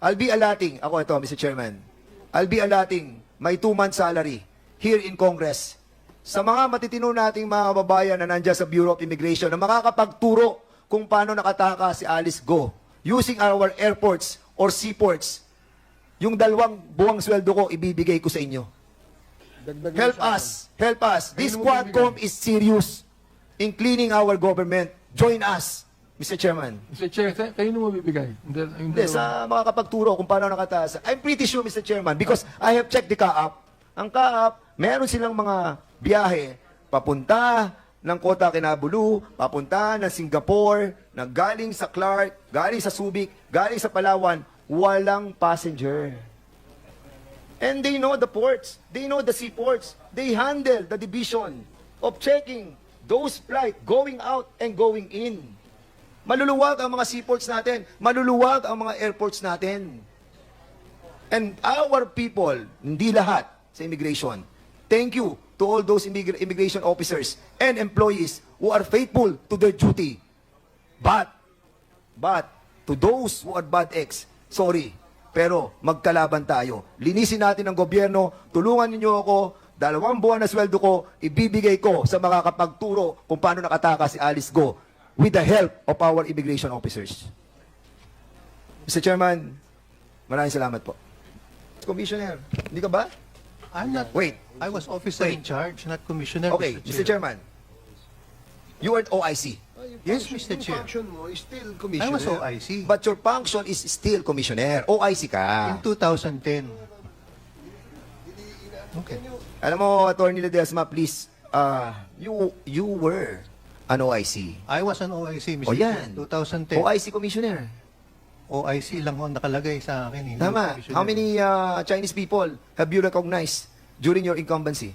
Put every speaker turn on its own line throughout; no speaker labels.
I'll be allotting, ako ito, Mr. Chairman, I'll be allotting my two-month salary here in Congress sa mga matitino nating mga kababayan na nandiyan sa Bureau of Immigration na makakapagturo kung paano nakataka si Alice Go using our airports or seaports. Yung dalawang buwang sweldo ko, ibibigay ko sa inyo. Help us. Help us. This Quadcom is serious in cleaning our government. Join us, Mr. Chairman.
Mr. Chair, sa- kayo na mabibigay. Hindi,
Hindi, sa mga kapagturo kung paano nakataas. I'm pretty sure, Mr. Chairman, because I have checked the CAAP. Ang CAAP, meron silang mga biyahe papunta ng Kota Kinabalu, papunta ng Singapore, na galing sa Clark, galing sa Subic, galing sa Palawan, walang passenger. And they know the ports. They know the seaports. They handle the division of checking those flight going out and going in. Maluluwag ang mga seaports natin. Maluluwag ang mga airports natin. And our people, hindi lahat sa immigration, thank you to all those immig- immigration officers and employees who are faithful to their duty. But, but, to those who are bad eggs, sorry, pero magkalaban tayo. Linisin natin ang gobyerno, tulungan ninyo ako, dalawang buwan na sweldo ko, ibibigay ko sa makakapagturo kung paano nakataka si Alice Go with the help of our immigration officers. Mr. Chairman, maraming salamat po. Commissioner, hindi ka ba?
I'm not,
Wait.
I was officer
Wait.
in charge, not commissioner.
Okay, Mr. Chairman. You are OIC,
Yes, Mr. Chair.
function mo is still
I
commissioner.
was OIC.
but your function is still commissioner. OIC ka.
In 2010. Okay.
Alam mo, Attorney Ledesma, please, uh, you you were an OIC.
I was an OIC, Mr.
O yan.
Chair. 2010.
OIC commissioner.
OIC lang ho ang nakalagay sa akin. hindi
Tama. How many uh, Chinese people have you recognized during your incumbency?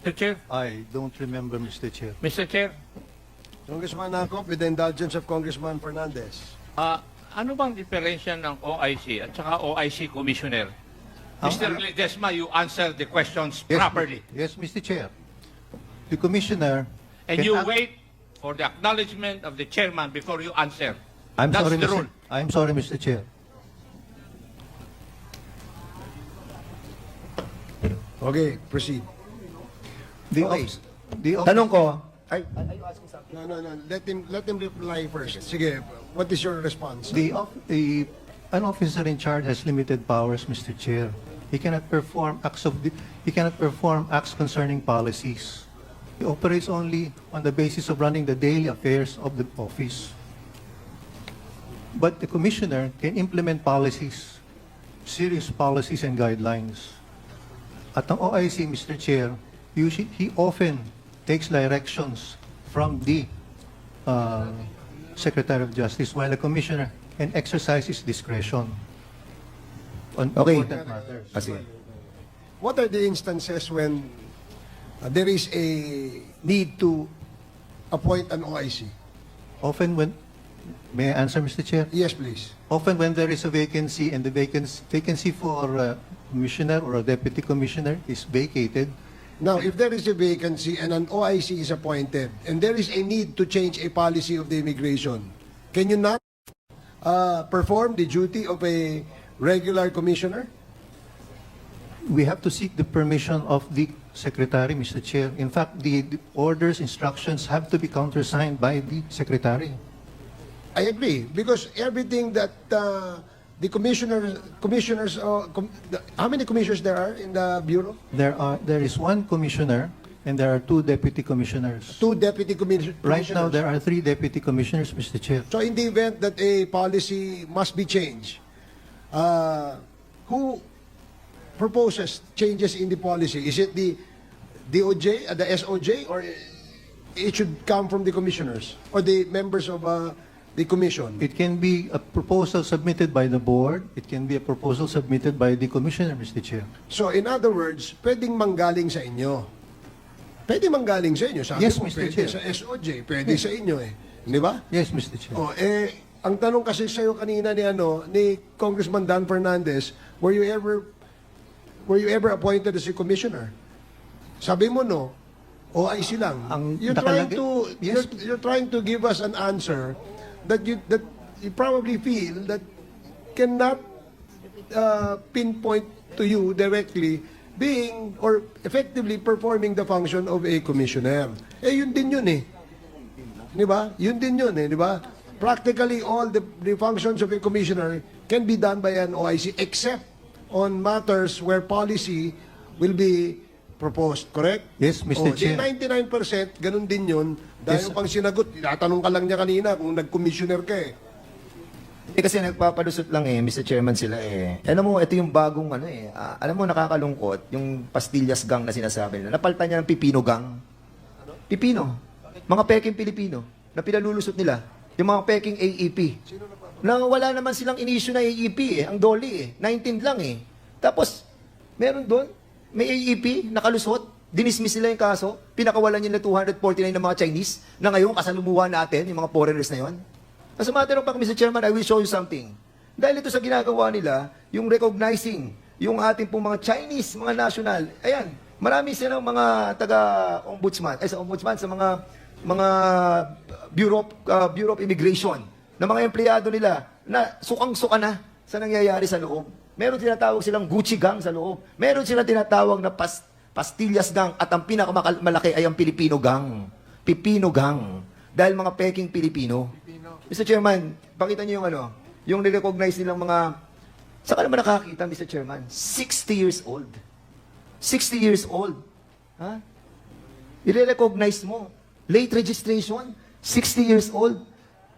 Mr. Chair,
I don't remember, Mr. Chair.
Mr. Chair,
Congressman Akop, with the indulgence of Congressman Fernandez.
ah, ano bang diferensya ng OIC at saka OIC Commissioner?
Ang-
Mr. Ledesma, you answer the questions
Yes,
properly.
Yes, Mr. Chair. The commissioner.
And
can
you wait for the acknowledgement of the chairman before you answer.
I'm
That's
sorry,
the
Mr.
rule.
I'm sorry, Mr. Chair.
Okay, proceed.
The
Okay.
office- the office-
Tanong ko, ay,
No, no, no. Let him, let him reply first. Sige, what is your response?
The, of- the, an officer in charge has limited powers, Mr. Chair. He cannot perform acts of, he cannot perform acts concerning policies. He operates only on the basis of running the daily affairs of the office. But the commissioner can implement policies, serious policies and guidelines. At ang OIC, Mr. Chair, usually, he often takes directions from the uh, Secretary of Justice, while the Commissioner can exercise his discretion on
Okay.
important matters.
What are the instances when uh, there is a need to appoint an OIC?
Often when, may I answer, Mr. Chair?
Yes, please.
Often when there is a vacancy and the vacancy, vacancy for a commissioner or a deputy commissioner is vacated,
Now, if there is a vacancy and an OIC is appointed, and there is a need to change a policy of the immigration, can you not uh, perform the duty of a regular commissioner?
We have to seek the permission of the secretary, Mr. Chair. In fact, the, the orders, instructions have to be countersigned by the secretary.
I agree, because everything that uh, the commissioners, commissioners, uh, com- the- how many commissioners there are in the bureau?
There are, there is one commissioner and there are two deputy commissioners.
Two deputy commis- commissioners.
Right now, there are three deputy commissioners, Mr. Chair.
So in the event that a policy must be changed, uh, who proposes changes in the policy? Is it the DOJ, uh, the SOJ, or it should come from the commissioners or the members of uh, the commission?
It can be a proposal submitted by the board. It can be a proposal submitted by the commissioner, Mr. Chair.
So in other words, pwedeng manggaling sa inyo. Pwede manggaling sa inyo. Sabi
Yes,
mo,
Mr.
pwede
Chair.
sa SOJ, pwede sa inyo eh. Di ba?
Yes, Mr. Chair.
Oh, eh, ang tanong kasi sa'yo kanina ni ano, ni Congressman Dan Fernandez, were you ever were you ever appointed as a commissioner? Sabi mo no. OIC lang.
Ang
you're trying to
Yes.
you're, you're trying to give us an answer that you that you probably feel that cannot uh, pinpoint to you directly being or effectively performing the function of a commissioner. Eh, yun din yun eh. Di ba? Yun din yun eh, di ba? Practically all the, the functions of a commissioner can be done by an OIC except on matters where policy will be proposed, correct?
Yes, Mr.
Oh, di
Chair.
99%, ganun din yun. Dahil
Yes.
pang sinagot, tinatanong ka lang niya kanina kung nag-commissioner ka eh.
Eh, kasi nagpapalusot lang eh, Mr. Chairman sila eh. Alam mo, ito yung bagong ano eh. ah, alam mo, nakakalungkot, yung pastillas gang na sinasabi nila. Napalitan niya ng pipino gang. Pipino. Mga peking Pilipino na pinalulusot nila. Yung mga peking AEP. Na wala naman silang inisyu na AEP eh. Ang doli eh. 19 lang eh. Tapos, meron doon, may AEP, nakalusot, dinismiss nila yung kaso, pinakawalan nila 249 ng mga Chinese, na ngayon kasalumuhan natin, yung mga foreigners na yon. As a matter of fact, Mr. Chairman, I will show you something. Dahil ito sa ginagawa nila, yung recognizing, yung ating pong mga Chinese, mga national, ayan, marami silang mga taga-ombudsman, ay sa ombudsman, sa mga mga Bureau, uh, Bureau of Immigration, na mga empleyado nila, na sukang-suka na sa nangyayari sa loob. Meron tinatawag silang Gucci gang sa loob. Meron silang tinatawag na pas, pastillas gang at ang pinakamalaki ay ang Pilipino gang. Pipino gang. Dahil mga peking Pilipino. Mr. Chairman, pakita niyo yung ano, yung nirecognize nilang mga, saan ka naman nakakita, Mr. Chairman? 60 years old. 60 years old. Ha? I-recognize mo. Late registration, 60 years old,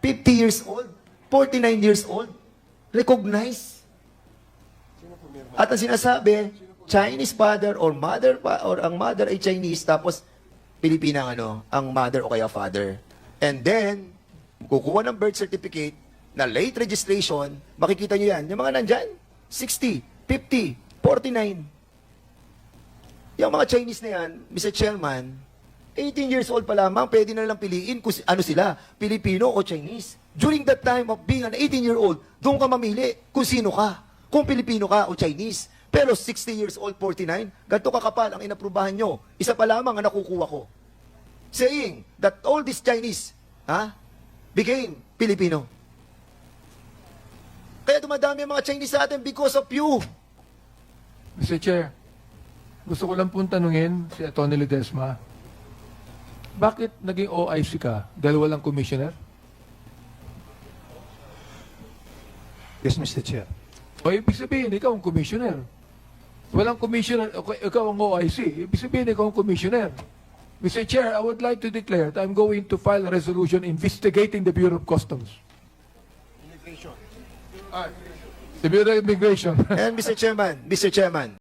50 years old, 49 years old. Recognize. At ang sinasabi, Chinese father or mother pa, or ang mother ay Chinese tapos Pilipina ano, ang mother o kaya father. And then kukuha ng birth certificate na late registration, makikita niyo yan. Yung mga nandyan, 60, 50, 49. Yung mga Chinese na yan, Mr. Chairman, 18 years old pa lamang, pwede na lang piliin kung ano sila, Pilipino o Chinese. During that time of being an 18-year-old, doon ka mamili kung sino ka. Kung Pilipino ka o Chinese. Pero 60 years old, 49, ganito kakapal ang inaprubahan nyo. Isa pa lamang ang nakukuha ko. Saying that all these Chinese ha, became Filipino. Kaya dumadami ang mga Chinese sa atin because of you.
Mr. Chair, gusto ko lang pong tanungin si Atty. Ledesma, bakit naging OIC ka dahil walang commissioner?
Yes, Mr. Chair.
O ibig sabihin, ikaw ang commissioner. Walang commissioner, okay, ikaw ang OIC. Ibig sabihin, ikaw ang commissioner. Mr. Chair, I would like to declare that I'm going to file a resolution investigating the Bureau of Customs. Immigration. The Bureau of Immigration.
And Mr. Chairman, Mr. Chairman,